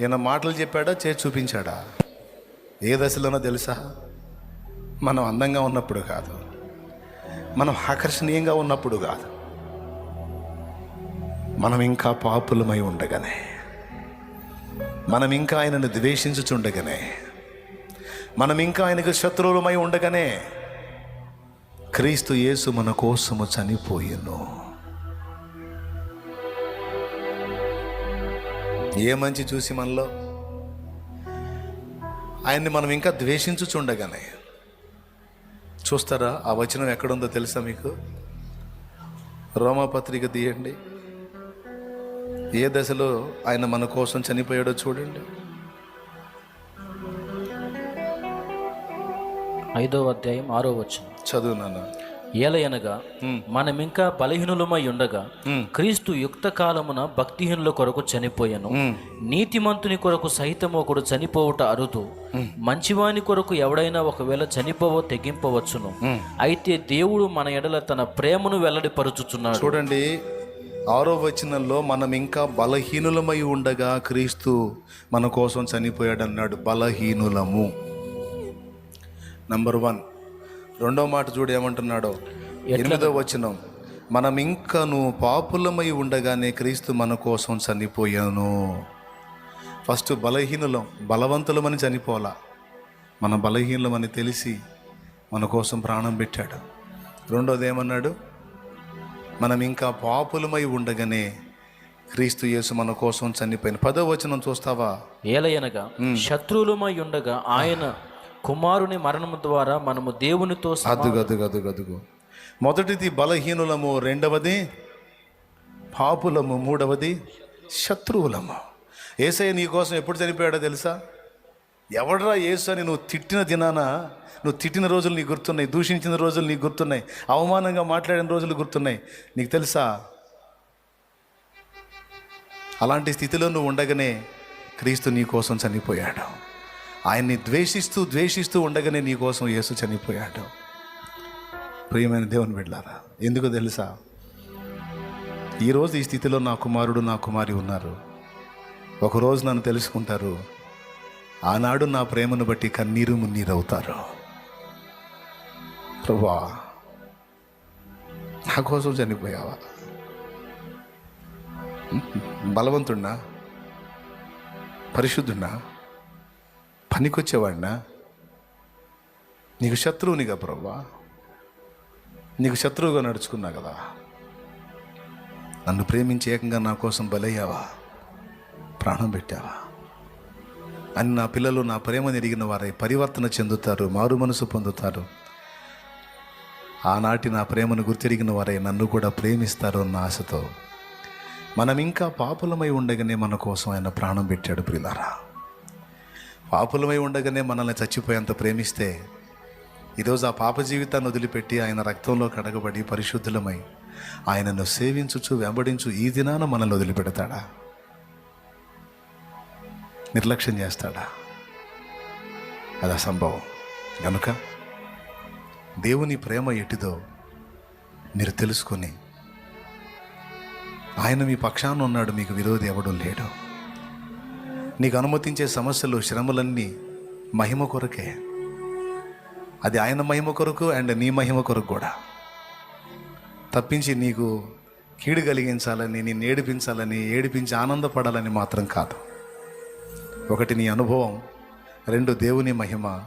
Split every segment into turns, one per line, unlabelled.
ఈయన మాటలు చెప్పాడా చే చూపించాడా? ఏ దశలోనో తెలుసా? మనం అందంగా ఉన్నప్పుడు కాదు. మనం ఆకర్షణీయంగా ఉన్నప్పుడు కాదు. మనం ఇంకా పాపులమై ఉండగానే మనం ఇంకా ఆయనను ద్వేషించుచుండగానే మనం ఇంకా ఆయనకు శత్రువులమై ఉండగానే క్రీస్తు యేసు మన కోసము చనిపోయాను. ఏ మంచి చూసి మనలో? ఆయన్ని మనం ఇంకా ద్వేషించుచుండగానే. చూస్తారా ఆ వచనం ఎక్కడుందో తెలుసా మీకు? రోమాపత్రిక తీయండి. ఏ దశలో ఆయన మన కోసం చనిపోయాడో చూడండి.
ఐదో అధ్యాయం ఆరో వచనం.
చదువు నాన్న.
ఏలయనగా మనమింకా బలహీనులమై ఉండగా క్రీస్తు యుక్త కాలమున భక్తిహీనుల కొరకు చనిపోయాను. నీతిమంతుని కొరకు సహితం ఒకడు చనిపోవుట అరుదు. మంచివాని కొరకు ఎవడైనా ఒకవేళ చనిపోవ తెగింపవచ్చును. అయితే దేవుడు మన ఎడల తన ప్రేమను వెల్లడిపరుచుచున్నాడు.
చూడండి ఆరో వచనంలో మనం ఇంకా బలహీనులమై ఉండగా క్రీస్తు మన కోసం చనిపోయాడు అన్నాడు బలహీనులము. నంబర్ వన్ రెండో మాట చూడు ఏమంటున్నాడో? ఎనిమిదో వచనం. మనం ఇంకను పాపులమై ఉండగానే క్రీస్తు మన కోసం చనిపోయాను. ఫస్ట్ బలహీనులం బలవంతులమని చనిపోలా మన బలహీనులమని తెలిసి మన కోసం ప్రాణం పెట్టాడు. రెండోది ఏమన్నాడు? మనం ఇంకా పాపులమై ఉండగానే క్రీస్తు యేసు మన కోసం చనిపోయిన. పదో వచనం చూస్తావా?
ఏలయనగా శత్రువులమై ఉండగా ఆయన కుమారుని మరణము ద్వారా మనము దేవునితో సమ-
అదుగు అదుగు అదుగు అదుగు. మొదటిది బలహీనులము రెండవది పాపులము మూడవది శత్రువులము. ఏసయ్య నీ కోసం ఎప్పుడు చనిపోయాడో తెలుసా? ఎవడరా యేసు అని నువ్వు తిట్టిన దినాన నువ్వు తిట్టిన రోజులు నీకు గుర్తున్నాయి దూషించిన రోజులు నీకు గుర్తున్నాయి అవమానంగా మాట్లాడిన రోజులు గుర్తున్నాయి. నీకు తెలుసా? అలాంటి స్థితిలో నువ్వు ఉండగానే క్రీస్తు నీ కోసం చనిపోయాడు. ఆయన్ని ద్వేషిస్తూ ద్వేషిస్తూ ఉండగానే నీ కోసం యేసు చనిపోయాడు. ప్రియమైన దేవుని బిడ్డారా ఎందుకు తెలుసా? ఈరోజు ఈ స్థితిలో నా కుమారుడు నా కుమారి ఉన్నారు. ఒకరోజు నన్ను తెలుసుకుంటారు ఆనాడు నా ప్రేమను బట్టి కన్నీరు మున్నీరు అవుతారు. ప్రభా నా కోసం చనిపోయావా? బలవంతుడినా పరిశుద్ధున్నా పనికొచ్చేవాడినా? నీకు శత్రువునిగా ప్రభా నీకు శత్రువుగా నడుచుకున్నా కదా? నన్ను ప్రేమించి ఏకంగా నా కోసం బలయ్యావా? ప్రాణం పెట్టావా? అని నా పిల్లలు నా ప్రేమను ఎరిగిన వారై పరివర్తన చెందుతారు మారు మనసు పొందుతారు. ఆనాటి నా ప్రేమను గుర్తిరిగిన వారై నన్ను కూడా ప్రేమిస్తారు అన్న ఆశతో. మనం ఇంకా పాపులమై ఉండగానే మన కోసం ఆయన ప్రాణం పెట్టాడు ప్రిలారా పాపులమై ఉండగానే మనల్ని చచ్చిపోయేంత ప్రేమిస్తే ఈరోజు ఆ పాప జీవితాన్ని వదిలిపెట్టి ఆయన రక్తంలో కడగబడి పరిశుద్ధులమై ఆయనను సేవించుచు వెంబడించు ఈ దినాన మనల్ని వదిలిపెడతాడా? నిర్లక్ష్యం చేస్తాడా? అది అసంభవం. కనుక దేవుని ప్రేమ ఎటిదో మీరు తెలుసుకొని ఆయన మీ పక్షాన ఉన్నాడు మీకు విరోధి ఎవడం లేడు. నీకు అనుమతించే సమస్యలు శ్రమలన్నీ మహిమ కొరకే. అది ఆయన మహిమ కొరకు అండ్ నీ మహిమ కొరకు కూడా. తప్పించి నీకు కీడు కలిగించాలని నేను ఏడిపించాలని ఏడిపించి ఆనందపడాలని మాత్రం కాదు. ఒకటి నీ అనుభవం రెండు దేవుని మహిమ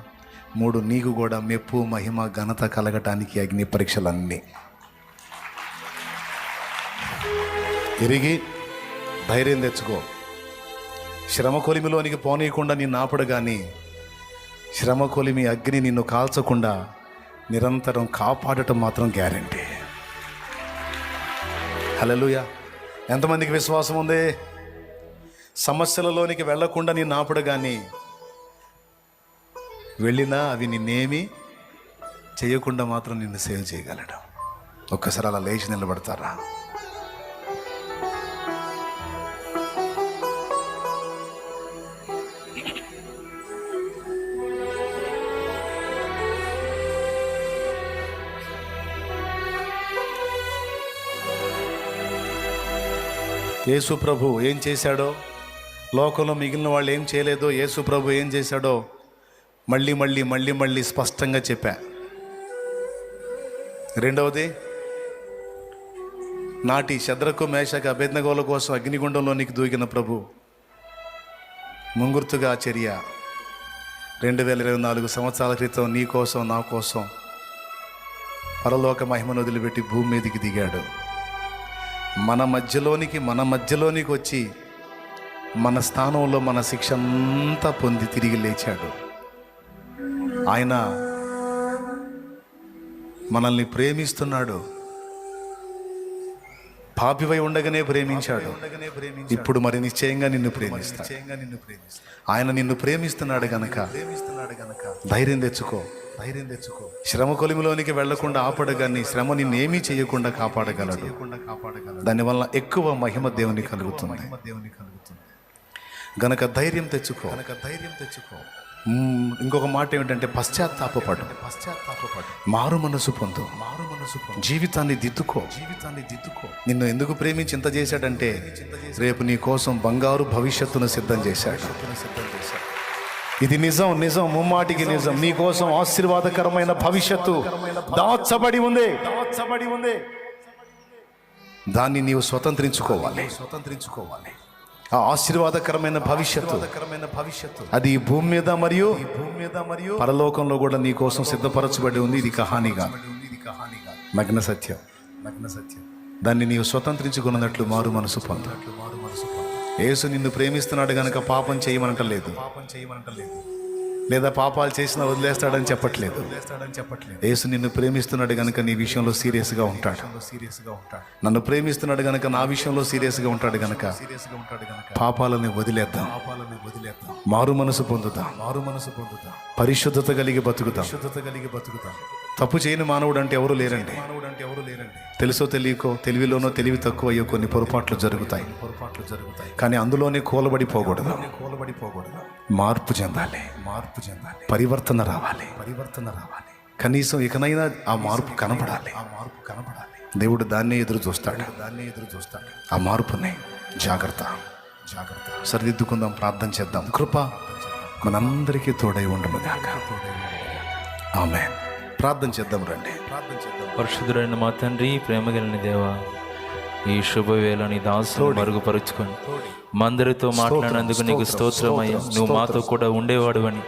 మూడు నీకు కూడా మెప్పు మహిమ ఘనత కలగటానికి అగ్ని పరీక్షలన్నీ. తిరిగి ధైర్యం తెచ్చుకో. శ్రమ కొలిమిలోనికి పోనీయకుండా నిన్ను ఆపడు కానీ శ్రమ కొలిమి అగ్ని నిన్ను కాల్చకుండా నిరంతరం కాపాడటం మాత్రం గ్యారంటీ. హలోయ ఎంతమందికి విశ్వాసం ఉంది? సమస్యలలోనికి వెళ్ళకుండా నిన్ను ఆపడు కానీ వెళ్ళినా అవి నిన్నేమి చేయకుండా మాత్రం నిన్ను సేవ్ చేయగలడం. ఒక్కసారి అలా లేచి నిలబడతారా? యేసు ప్రభు ఏం చేశాడో? లోకంలో మిగిలిన వాళ్ళు ఏం చేయలేదో యేసు ప్రభు ఏం చేశాడో? మళ్ళీ మళ్ళీ మళ్ళీ మళ్ళీ స్పష్టంగా చెప్పా. రెండవది నాటి శద్రకు మేషకు అభేదనగోల కోసం అగ్నిగుండంలోనికి దూకిన ప్రభు ముంగుర్తుగా చర్య. రెండు వేల ఇరవై నాలుగు సంవత్సరాల క్రితం నీ కోసం నా కోసం పరలోక మహిమను వదిలిపెట్టి భూమి మీదకి దిగాడు. మన మధ్యలోనికి మన మధ్యలోనికి వచ్చి మన స్థానంలో మన శిక్ష అంతా పొంది తిరిగి లేచాడు. ఆయన మనల్ని ప్రేమిస్తున్నాడు. పాపివై ఉండగానే ప్రేమించాడు. ఇప్పుడు మరి నిశ్చయంగా నిన్ను ప్రేమిస్తాడు. ఆయన నిన్ను ప్రేమిస్తున్నాడు గనక. ధైర్యం తెచ్చుకో. ధైర్యం తెచ్చుకో. శ్రమ కొలిమిలోనికి వెళ్ళకుండా ఆపడగాని శ్రమ నిన్నేమీ చేయకుండా కాపాడగలడు. దానివల్ల ఎక్కువ మహిమ దేవుని కలుగుతుంది. దేవుని కలుగుతుంది. గనక ధైర్యం తెచ్చుకో. గనక ధైర్యం తెచ్చుకో. ఇంకొక మాట ఏమిటంటే పశ్చాత్తాపపడు. పశ్చాత్తాపపడు. మారు మనసు పొందు. మారు మనసు జీవితాన్ని దిద్దుకో. జీవితాన్ని దిద్దుకో. నిన్ను ఎందుకు ప్రేమించి ఇంత చేశాడంటే రేపు నీ కోసం బంగారు భవిష్యత్తును సిద్ధం చేశాడు. ఇది నిజం నిజం ముమ్మాటికి నిజం నీ కోసం ఆశీర్వాదకరమైన భవిష్యత్తు దాచబడి ఉంది. దాచబడి ఉంది. దాన్ని నీవు స్వతంత్రించుకోవాలి. స్వతంత్రించుకోవాలి. ఆ ఆశీర్వాదకరమైన భవిష్యత్తు భవిష్యత్తు. అది ఈ భూమి మీద మరియు భూమి మీద మరియు పరలోకంలో కూడా నీ కోసం సిద్ధపరచబడి ఉంది. ఇది కహానిగా నగ్న సత్యం. నగ్న సత్యం. దాన్ని నీవు స్వతంత్రించుకున్నట్లు మారు మనసు పొందట్లు మారు మనసు యేసు నిన్ను ప్రేమిస్తున్నాడు గనక పాపం చేయమనటలేదు. పాపం చేయమనటలేదు లేదా పాపాలు చేసినా వదిలేస్తాడని చెప్పట్లేదు. వదిలేస్తాడని చెప్పట్లేదు యేసు నిన్ను ప్రేమిస్తున్నాడు గనక నీ విషయంలో సీరియస్గా ఉంటాడు. సీరియస్గా ఉంటాడు నన్ను ప్రేమిస్తున్నాడు గనక నా విషయంలో సీరియస్గా ఉంటాడు గనక సీరియస్గా ఉంటాడు గనక పాపాలను వదిలేద్దాం. పాపాలను వదిలేద్దాం మారు మనసు పొందుతాం మారు మనసు పొందుతాం పరిశుద్ధత కలిగి బతుకుతాం శుద్ధత కలిగి బతుకుతాం తప్పు చేయని మానవుడు అంటే ఎవరు లేరండి. మానవుడు అంటే ఎవరు తెలుసో తెలియకో తెలివిలోనో తెలివి తక్కువ అయ్యో కొన్ని పొరపాట్లు జరుగుతాయి. పొరపాట్లు జరుగుతాయి కానీ అందులోనే కూలబడిపోకూడదు. కూలబడిపోకూడదు మార్పు చెందాలి. మార్పు చెందాలి పరివర్తన రావాలి. పరివర్తన రావాలి కనీసం ఇకనైనా ఆ మార్పు కనపడాలి ఆ మార్పు కనపడాలి దేవుడు దాన్నే ఎదురు చూస్తాడు. దాన్నే ఎదురు చూస్తాడు ఆ మార్పుని జాగ్రత్త. జాగ్రత్త సరిదిద్దుకుందాం ప్రార్థన చేద్దాం. కృప మనందరికీ తోడై ఉండను ఆమె ప్రార్థన చేద్దాం రండి. ప్రార్థన చేద్దాం.
పరిశుద్ధుడైన మా తండ్రి ప్రేమగలిగిన దేవా ఈ శుభవేళ నీ దాసులు మరుగుపరుచుకొని మందరితో మాట్లాడినందుకు నీకు స్తోత్రమయ్యా. నువ్వు మాతో కూడా ఉండేవాడువని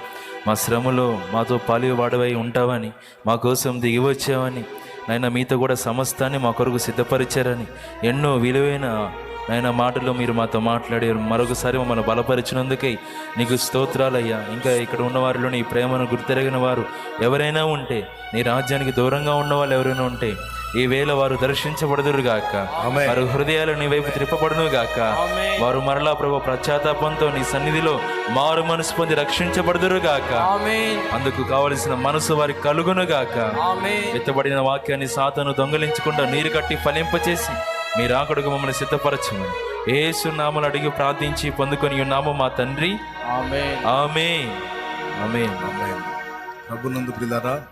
మా శ్రమలో మాతో పాలివాడవై ఉంటావని మా కోసం దిగి వచ్చావని నాయన మీతో కూడా సమస్తాన్ని మా కొరకు సిద్ధపరిచారని ఎన్నో విలువైన నాయన మాటలు మీరు మాతో మాట్లాడారు మరొకసారి మమ్మల్ని బలపరిచినందుకై నీకు స్తోత్రాలయ్యా. ఇంకా ఇక్కడ ఉన్న వారిలో నీ ప్రేమను గుర్తెరగిన వారు ఎవరైనా ఉంటే నీ రాజ్యానికి దూరంగా ఉన్న వాళ్ళు ఎవరైనా ఉంటే ఈ వేళ వారు దర్శించబడదురు గాక. వారి హృదయాలు నీ వైపు త్రిప్పబడును గాక. వారు మరలా ప్రభు ప్రత్యాతాపంతో నీ సన్నిధిలో మారు మనసు పొంది రక్షించబడుదురు గాక. అందుకు కావలసిన మనసు వారికి కలుగును గాక. ఎత్తబడిన వాక్యాన్ని సాతను దొంగలించకుండా నీరు కట్టి ఫలింపచేసి మీ రాకడుగు మమ్మల్ని సిద్ధపరచమని ఏసు నామలు అడిగి ప్రార్థించి పొందుకొని ఉన్నాము మా తండ్రి. ఆమె ఆమె
ఆమేన్. ప్రభునందు ప్రిలారా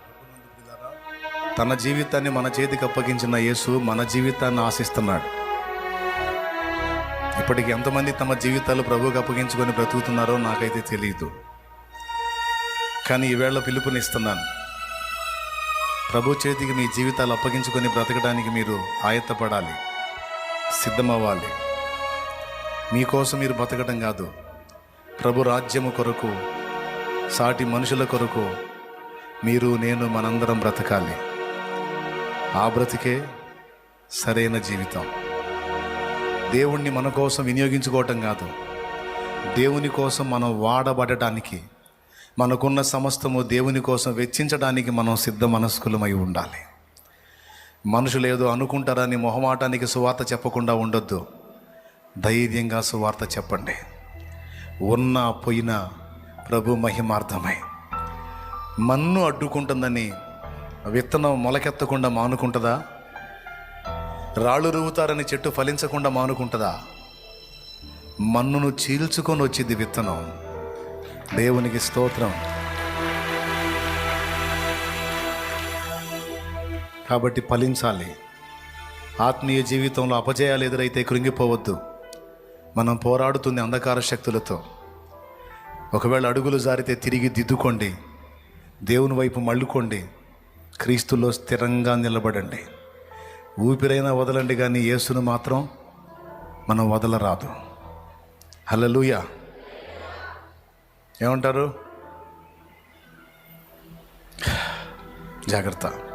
తన జీవితాన్ని మన చేతికి అప్పగించిన యేసు మన జీవితాన్ని ఆశిస్తున్నాడు. ఇప్పటికి ఎంతమంది తమ జీవితాలు ప్రభువుకి అప్పగించుకొని బ్రతుకుతున్నారో నాకైతే తెలియదు. కానీ ఈవేళ పిలుపునిస్తున్నాను. ప్రభు చేతికి మీ జీవితాలు అప్పగించుకొని బ్రతకడానికి మీరు ఆయత్తపడాలి. సిద్ధమవ్వాలి. మీకోసం మీరు బతకడం కాదు. ప్రభు రాజ్యము కొరకు సాటి మనుషుల కొరకు మీరు నేను మనందరం బ్రతకాలి. ఆ బ్రతికే సరైన జీవితం. దేవుణ్ణి మన కోసం వినియోగించుకోవటం కాదు. దేవుని కోసం మనం వాడబడటానికి మనకున్న సమస్తము దేవుని కోసం వెచ్చించడానికి మనం సిద్ధ మనస్కులమై ఉండాలి. మనుషులు ఏదో అనుకుంటారని మొహమాటానికి సువార్త చెప్పకుండా ఉండొద్దు. ధైర్యంగా సువార్త చెప్పండి. ఉన్న పోయిన ప్రభు మహిమార్థమై. మన్ను అడ్డుకుంటుందని విత్తనం మొలకెత్తకుండా మానుకుంటుందా? రాళ్ళు రువుతారని చెట్టు ఫలించకుండా మానుకుంటుందా? మన్నును చీల్చుకొని వచ్చింది విత్తనం. దేవునికి స్తోత్రం. కాబట్టి ఫలించాలి. ఆత్మీయ జీవితంలో అపజయాలు ఎదురైతే కృంగిపోవద్దు. మనం పోరాడుతుంది అంధకార శక్తులతో. ఒకవేళ అడుగులు జారితే తిరిగి దిద్దుకోండి. దేవుని వైపు మళ్ళుకోండి. క్రీస్తులో స్థిరంగా నిలబడండి. ఊపిరైనా వదలండి కానీ యేసును మాత్రం మనం వదలరాదు. హలలుయ ఏమంటారు? జాగ్రత్త.